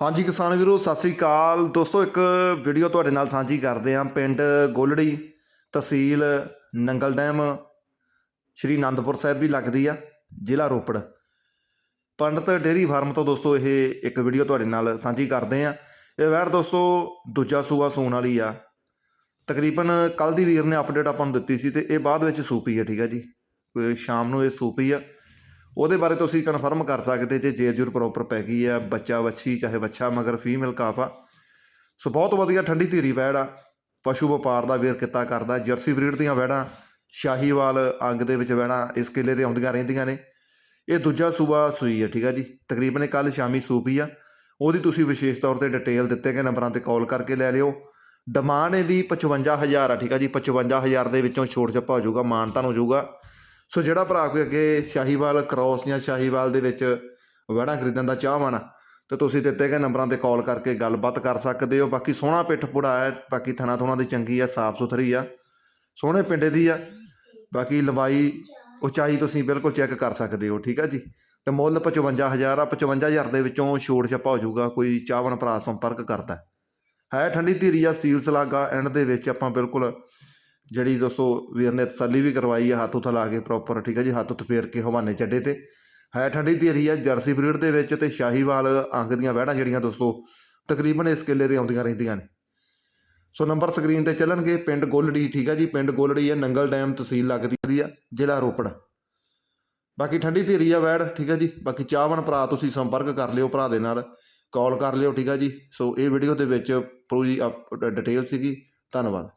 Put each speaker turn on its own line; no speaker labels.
ਹਾਂਜੀ ਕਿਸਾਨ ਵੀਰੋ, ਸਤਿ ਸ੍ਰੀ ਅਕਾਲ। ਦੋਸਤੋ, ਇੱਕ ਵੀਡੀਓ ਤੁਹਾਡੇ ਨਾਲ ਸਾਂਝੀ ਕਰਦੇ ਹਾਂ। ਪਿੰਡ ਗੋਲੜੀ ਤਹਿਸੀਲ ਨੰਗਲ ਡੈਮ, ਸ਼੍ਰੀ ਅਨੰਦਪੁਰ ਸਾਹਿਬ ਵੀ ਲੱਗਦੀ ਆ, ਜ਼ਿਲ੍ਹਾ ਰੋਪੜ। ਪੰਡਤ ਡੇਰੀ ਫਾਰਮ ਤੋਂ ਦੋਸਤੋ, ਇਹ ਇੱਕ ਵੀਡੀਓ ਤੁਹਾਡੇ ਨਾਲ ਸਾਂਝੀ ਕਰਦੇ ਹਾਂ। ਇਹ ਵੈਰ ਦੋਸਤੋ, ਦੂਜਾ ਸੂਆ ਸੂਣ ਵਾਲੀ ਆ। ਤਕਰੀਬਨ ਕੱਲ ਦੀ ਵੀਰ ਨੇ ਅਪਡੇਟ ਆਪਾਂ ਨੂੰ ਦਿੱਤੀ ਸੀ ਤੇ ਇਹ ਬਾਅਦ ਵਿੱਚ ਸੂਪੀ ਹੈ ਠੀਕ ਹੈ ਜੀ। ਸ਼ਾਮ ਨੂੰ ਇਹ ਸੂਪੀ ਆ। ਉਹਦੇ ਬਾਰੇ ਤੁਸੀਂ ਕਨਫਰਮ ਕਰ ਸਕਦੇ ਜੇ ਜੇਰ ਜੁਰ ਪ੍ਰੋਪਰ ਪੈ ਗਈ ਆ, ਬੱਚਾ ਵੱਛੀ, ਚਾਹੇ ਬੱਚਾ ਮਗਰ ਫੀਮੇਲ ਕਾਫ। ਆ ਸੋ ਬਹੁਤ ਵਧੀਆ ਠੰਡੀ ਧੀਰੀ ਵੈੜ ਆ। ਪਸ਼ੂ ਵਪਾਰ ਦਾ ਵੀਰ ਕਿੱਤਾ ਕਰਦਾ। ਜਰਸੀ ਬਰੀਡ ਦੀਆਂ ਵੈੜਾਂ, ਸ਼ਾਹੀਵਾਲ ਅੰਗ ਦੇ ਵਿੱਚ ਵੈੜਾਂ ਇਸ ਕਿਲੇ ਤੇ ਆਉਂਦੀਆਂ ਰਹਿੰਦੀਆਂ ਨੇ। ਇਹ ਦੂਜਾ ਸੂਬਾ ਸੂਈ ਹੈ ਠੀਕ ਆ ਜੀ। ਤਕਰੀਬਨ ਕੱਲ ਸ਼ਾਮੀ ਸੂਪੀ ਆ। ਉਹਦੀ ਤੁਸੀਂ ਵਿਸ਼ੇਸ਼ ਤੌਰ ਤੇ ਡਿਟੇਲ ਦਿੱਤੇ ਗਏ ਨੰਬਰਾਂ ਤੇ ਕਾਲ ਕਰਕੇ ਲੈ ਲਿਓ। ਡਿਮਾਂਡ ਇਹਦੀ 55000 ਆ, ਠੀਕ ਆ ਜੀ। 55000 ਦੇ ਵਿੱਚੋਂ ਛੋਟ ਛੱਪਾ ਹੋ ਜਾਊਗਾ ਮਾਨਤਾਨ ਹੋ ਜਾਊਗਾ। ਸੋ ਜਿਹੜਾ ਭਰਾ ਕੋਈ ਅੱਗੇ ਸ਼ਾਹੀਵਾਲ ਕ੍ਰੋਸ ਜਾਂ ਸ਼ਾਹੀਵਾਲ ਦੇ ਵਿੱਚ ਵੜਾ ਖਰੀਦਣ ਦਾ ਚਾਹਵਾਨ ਆ, ਤੇ ਤੁਸੀਂ ਦਿੱਤੇ ਗਏ ਨੰਬਰਾਂ ਤੇ ਕਾਲ ਕਰਕੇ ਗੱਲਬਾਤ ਕਰ ਸਕਦੇ ਹੋ। ਬਾਕੀ ਸੋਹਣਾ ਪਿੱਠ ਪੁੜਾ ਹੈ, ਬਾਕੀ ਥਣਾ ਥੁਣਾ ਦੀ ਚੰਗੀ ਆ ਸਾਫ਼ ਸੁਥਰੀ ਆ, ਸੋਹਣੇ ਪਿੰਡੇ ਦੀ ਆ। ਬਾਕੀ ਲੰਬਾਈ, ਉਚਾਈ ਤੁਸੀਂ ਬਿਲਕੁਲ ਚੈੱਕ ਕਰ ਸਕਦੇ ਹੋ, ਠੀਕ ਆ ਜੀ? ਤੇ ਮੁੱਲ 55000 ਆ 55000 ਦੇ ਵਿੱਚੋਂ ਛੋੜ ਛਪਾ ਹੋ ਜਾਊਗਾ, ਕੋਈ ਚਾਹਵਨ ਭਰਾ ਸੰਪਰਕ ਕਰਦਾ। ਹੈ ਠੰਡੀ ਧੀਰੀ ਆ, ਸੀਲ ਸਲਾਗਾ ਐਂਡ ਦੇ ਵਿੱਚ ਆਪਾਂ ਬਿਲਕੁਲ ਜਿਹੜੀ ਦੋਸਤੋ ਵੀਰ ਨੇ ਤਸੱਲੀ ਵੀ ਕਰਵਾਈ ਹੈ ਹੱਥ ਉੱਥ ਲਾ ਕੇ ਪ੍ਰੋਪਰ ਠੀਕ ਹੈ ਜੀ, ਹੱਥ ਉੱਤ ਫੇਰ ਕੇ ਹਵਾਨੇ ਚੱਡੇ ਤੇ। ਹੈ ਠੰਡੀ ਧੀਰੀ ਆ, ਜਰਸੀ ਬਰੀਡ ਦੇ ਵਿੱਚ ਤੇ ਸ਼ਾਹੀਵਾਲ ਅੰਗ ਦੀਆਂ ਵਹਿੜਾਂ ਜਿਹੜੀਆਂ ਦੋਸਤੋ ਤਕਰੀਬਨ ਇਸ ਕਿੱਲੇ ਤੇ ਆਉਂਦੀਆਂ ਰਹਿੰਦੀਆਂ ਨੇ। ਸੋ ਨੰਬਰ ਸਕਰੀਨ ਤੇ ਚੱਲਣਗੇ, ਪਿੰਡ ਗੋਲੜੀ, ਠੀਕ ਹੈ ਜੀ, ਪਿੰਡ ਗੋਲੜੀ ਹੈ ਨੰਗਲ ਡੈਮ ਤਹਿਸੀਲ ਲੱਗਦੀ ਆ ਜ਼ਿਲ੍ਹਾ ਰੋਪੜ। ਬਾਕੀ ਠੰਡੀ ਧੀਰੀ ਆ ਵੈੜ ਠੀਕ ਆ ਜੀ, ਬਾਕੀ ਚਾਹਵਨ ਭਰਾ ਤੁਸੀਂ ਸੰਪਰਕ ਕਰ ਲਿਓ ਭਰਾ ਦੇ ਨਾਲ ਕਾਲ ਕਰ ਲਿਓ, ਠੀਕ ਆ ਜੀ। ਸੋ ਇਹ ਵੀਡੀਓ ਦੇ ਵਿੱਚ ਪੂਰੀ ਡਿਟੇਲ ਸੀਗੀ, ਧੰਨਵਾਦ।